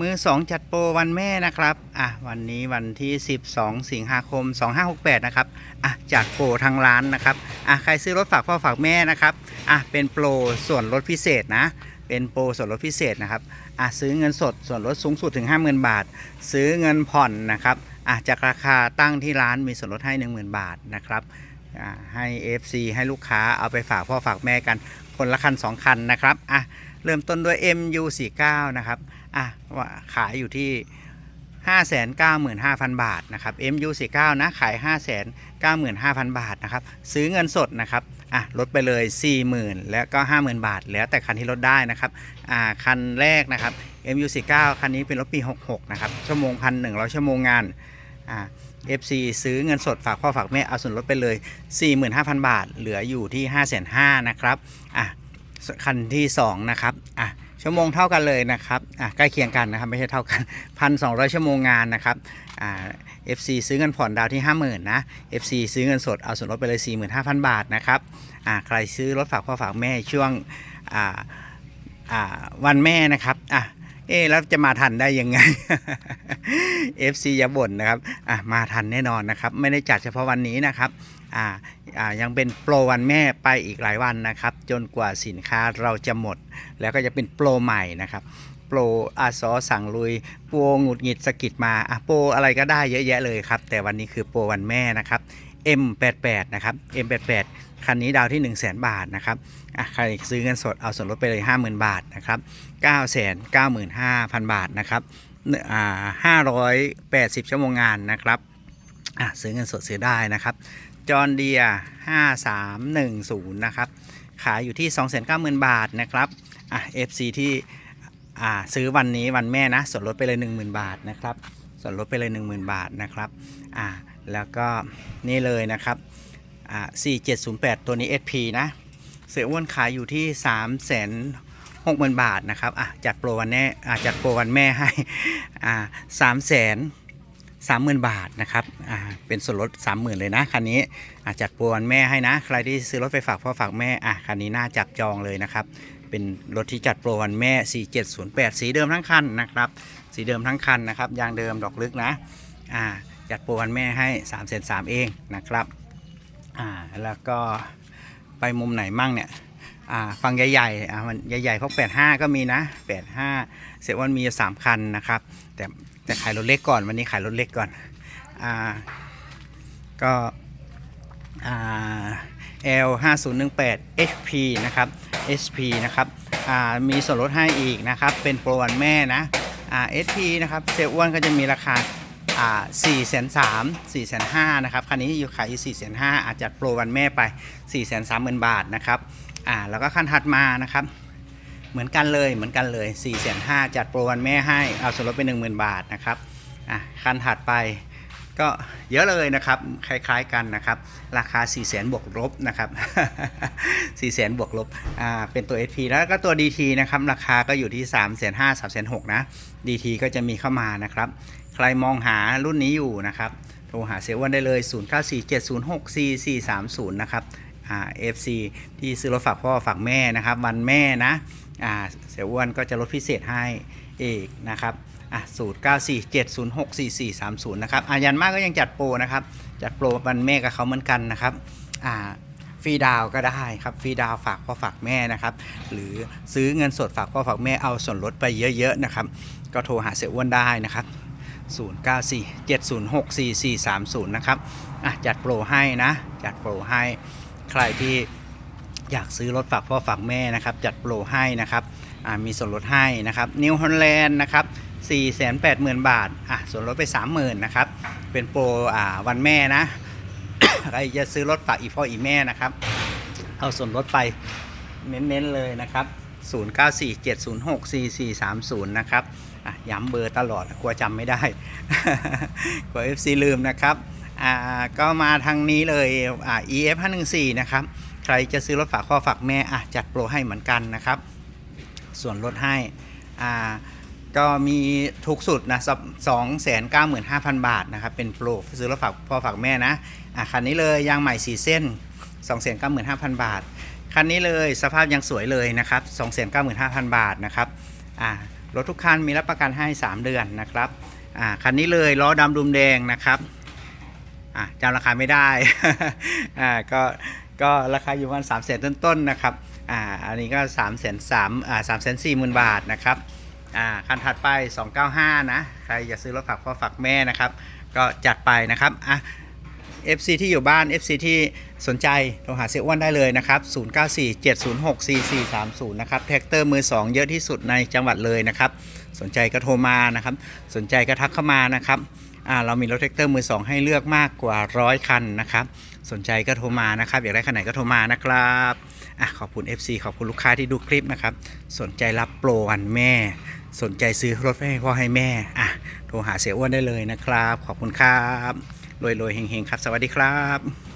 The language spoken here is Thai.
มือสองจัดโปรวันแม่นะครับอะวันนี้วันที่ 12 สิงหาคม 2568 นะครับอะจัดโปรทางร้านนะครับอะใครซื้อรถฝากพ่อฝากแม่นะครับอะเป็นโปรส่วนลดพิเศษนะเป็นโปรส่วนลดพิเศษนะครับอะซื้อเงินสดส่วนลดสูงสุดถึง 50,000 บาท ซื้อเงินผ่อนนะครับอะจากราคาตั้งที่ร้านมีส่วนลดให้ 10,000 บาทนะครับ ให้ FC ให้ลูกค้าเอาไปฝากพ่อฝากแม่กันคนละคัน 2 คันนะครับอะเริ่มต้นด้วย MU49 นะครับอะว่าขายอยู่ที่ 595,000 บาทนะครับ MU49 นะขาย 595,000 บาทนะครับซื้อเงินสดนะครับอะลดไปเลย 40,000 แล้วก็ 50,000 บาท แล้วแต่คันที่ลดได้นะครับอ่าคันแรกนะครับ MU49 คันนี้เป็นรถปี 66 นะครับชั่วโมงพันหนึ่งร้อยชั่วโมงงาน อ่า FC ซื้อเงินสดฝากพ่อฝากแม่เอาส่วนลดไปเลย 45,000 บาท เหลืออยู่ที่ 550,000นะครับอะคันที่ 2 นะครับอะชั่วโมงเท่ากันเลยนะครับอะใกล้เคียงกันนะครับไม่ใช่เท่ากัน 1,200 ชั่วโมงงานนะครับอ่า FC ซื้อเงินผ่อนดาวที่ 50,000นะ FC ซื้อเงินสดเอาส่วนลดไปเลย 45,000 บาทนะครับอ่าใครซื้อรถฝากพ่อฝากแม่ช่วงอ่าอ่าวันแม่นะครับอะ เอ๊แล้วจะมาทันได้ยังไง FC อย่าบ่นนะครับอะมาทันแน่นอนนะครับ ไม่ได้จัดเฉพาะวันนี้นะครับอ่าอ่ายังเป็นโปรวันแม่ไปอีกหลายวันนะครับ จนกว่าสินค้าเราจะหมด แล้วก็จะเป็นโปรใหม่นะครับโปรอาซอสั่งลุยโปรหงุดหงิดสกิดมาอะโปรอะไรก็ได้เยอะแยะเลยครับ แต่วันนี้คือโปรวันแม่นะครับ M88 นะครับ M88 คันนี้ดาวที่ 1 0 0 0 0 0 บาทนะครับอะใครซื้อเงินสดเอาส่วนลดไปเลย 50,000 บาทนะครับ 995,000 บาทนะครับอ่า580 ชั่วโมงงานนะครับอะซื้อเงินสดซื้อได้นะครับ จอห์นเดีย5310 นะครับ ขายอยู่ที่ 290,000 บาทนะครับอะ FC ที่อ่าซื้อวันนี้วันแม่นะส่วนลดไปเลย 10,000 บาทนะครับส่วนลดไปเลย 10,000 บาทนะครับอ่า แล้วก็นี่เลยนะครับอ่า4708 ตัวนี้ SP นะ เสืออ้วนขายอยู่ที่ 3 6 0 0 0 0บาทนะครับอะจัดโปรวันแน่อ่าจัดโปรวันแม่ให้อ่า3 0 0 0 0 30,000บาทนะครับอ่าเป็นส่วนลด30,000เลยนะคันนี้อ่าจัดโปรวันแม่ให้นะ ใครที่ซื้อรถไปฝากพ่อฝากแม่อะคันนี้น่าจับจองเลยนะครับเป็นรถที่จัดโปรวันแม่ 4708 สีเดิมทั้งคันนะครับ สีเดิมทั้งคันนะครับ ยางเดิมดอกลึกนะ อ่า จัดโปรวันแม่ให้3 3 0 0เองนะครับอ่าแล้วก็ไปมุมไหนมั่งเนี่ยอ่าฟังใหญ่ๆอ่ามันใหญ่ๆพวก85 ก็มีนะ 85เสียวันมีอยู่3คันนะครับ แต่แต่ขายรถเล็กก่อนวันนี้ขายรถเล็กก่อนอ่าก็อ่า L 5 0 1 8 HP นะครับ SP นะครับอ่ามีส่วนลดให้อีกนะครับ เป็นโปรวันแม่นะอ่า SP นะครับเซลอ้วนก็จะมีราคา อ่ามสี่แสนห้านะครับคันนี้อยู่ขายอยู่4 5 0 0 0อาจจะโปรวันแม่ไป4 3 0 0 0 0บาทนะครับอ่าแล้วก็คันถัดมานะครับเหมือนกันเลยเหมือนกันเลย4 5 0 0 0จัดโปรวันแม่ให้เอาส่วนลดไป 10,000 บาทนะครับอะคันถัดไป ก็เยอะเลยนะครับ คล้ายๆกันนะครับ ราคา 4 0 0 0 0 0บวกลบนะครับ 4 0 0 0 0 0บวกลบ อ่า เป็นตัว SP แล้วก็ตัว DT นะครับ ราคาก็อยู่ที่3 5 0 0 0 3 6 0 0 0นะ DT ก็จะมีเข้ามานะครับ ใครมองหารุ่นนี้อยู่นะครับ โทรหาเซเว่นได้เลย 0947064430 นะครับ อ่า FC ที่ซื้อรถฝากพ่อฝากแม่นะครับ วันแม่นะ อ่า เซเว่นก็จะลดพิเศษให้อีกนะครับ อะ0947064430นะครับอายันมากก็ยังจัดโปรนะครับ จัดโปรวันแม่กับเขาเหมือนกันนะครับอ่าฟรีดาวก็ได้ครับฟรีดาวฝากพ่อฝากแม่นะครับ หรือซื้อเงินสดฝากพ่อฝากแม่เอาส่วนลดไปเยอะๆนะครับ ก็โทรหาเสียอ้วนได้นะครับ 0947064430 นะครับอะจัดโปรให้นะ จัดโปรให้ใครที่อยากซื้อรถฝากพ่อฝากแม่นะครับ จัดโปรให้นะครับ มีส่วนลดให้นะครับนิวฮอลแลนด์นะครับ480,000 บาทอะส่วนลดไป 30,000นะครับเป็นโปรอ่าวันแม่นะใครจะซื้อรถฝากอีพ่ออีแม่นะครับ เอาส่วนลดไปเน้นๆเลยนะครับ 0947064430 นะครับอะย้ำเบอร์ตลอดกลัวจำไม่ได้ กลัว FC ลืมนะครับอ่าก็มาทางนี้เลยอ่า EF 514 นะครับ ใครจะซื้อรถฝากพ่อฝากแม่อะจัดโปรให้เหมือนกันนะครับ ส่วนลดให้อ่าก็มีถูกสุดนะสองแสนเก้าหมื่นห้าพันบาทนะครับเป็นโปรซื้อรถฝากพ่อฝากแม่นะอะคันนี้เลยยางใหม่สีเส้น2องแสนเก้าหมื่นห้าพันบาท คันนี้เลยสภาพยังสวยเลยนะครับ2องแสนเก้าหมื่นห้าพันบาทนะครับอะรถทุกคันมีรับประกันให้ 3 เดือนนะครับอ่าคันนี้เลยล้อดำดุมแดงนะครับอะจำราคาไม่ได้อ่าก็ ก็ราคาอยู่ประมาณสามแสนต้นๆนะครับอ่าอันนี้ก็3ามแสนสามอ่าสามแสนสี่หมื่นบาทนะครับอ่าคันถัดไป 295 นะ ใครอยากซื้อรถฝากพ่อฝากแม่นะครับ ก็จัดไปนะครับอะ FC ที่อยู่บ้าน FC ที่สนใจโทรหาเสียอ้วนได้เลยนะครับ 0947064430 นะครับแท็กเตอร์มือ 2 เยอะที่สุดในจังหวัดเลยนะครับ สนใจก็โทรมานะครับ สนใจก็ทักเข้ามานะครับ เรามีรถแท็กเตอร์มือ2ให้เลือกมากกว่าร้อยคันนะครับ สนใจก็โทรมานะครับ อยากได้คันไหนก็โทรมานะครับอะขอบคุณ FC ขอบคุณลูกค้าที่ดูคลิปนะครับ สนใจรับโปรวันแม่ สนใจซื้อรถให้พ่อให้แม่อะโทรหาเสียอ้วนได้เลยนะครับ ขอบคุณครับรวยๆเฮงๆครับ สวัสดีครับ